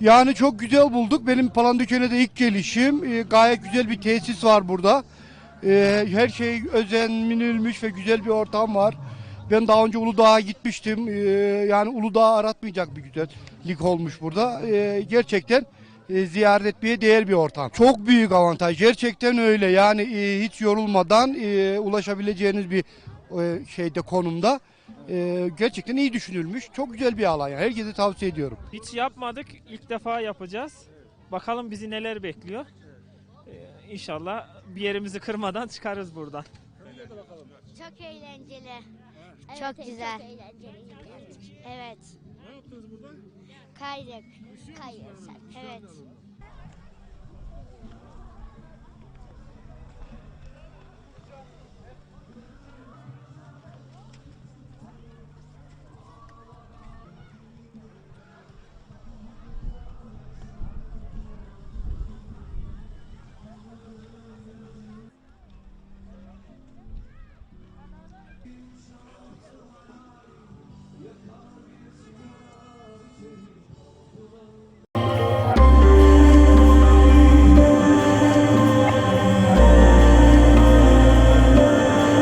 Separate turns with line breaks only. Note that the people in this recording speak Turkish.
Yani çok güzel bulduk. Benim Palandöken'e de ilk gelişim. Ee, gayet güzel bir tesis var burada. Ee, her şey özenilmiş ve güzel bir ortam var. Ben daha önce Uludağ'a gitmiştim. Ee, yani Uludağ'ı aratmayacak bir güzellik olmuş burada. Ee, gerçekten e, ziyaret etmeye değer bir ortam. Çok büyük avantaj. Gerçekten öyle. Yani e, hiç yorulmadan e, ulaşabileceğiniz bir e, şeyde konumda. E, gerçekten iyi düşünülmüş. Çok güzel bir alan. Yani. Herkese tavsiye ediyorum.
Hiç yapmadık. İlk defa yapacağız. Bakalım bizi neler bekliyor. Ee, İnşallah bir yerimizi kırmadan çıkarız buradan.
Çok eğlenceli.
Evet,
çok güzel.
Çok.
Evet.
Ne yaptınız burada?
Kaydık.
Kayıyorsak.
Evet.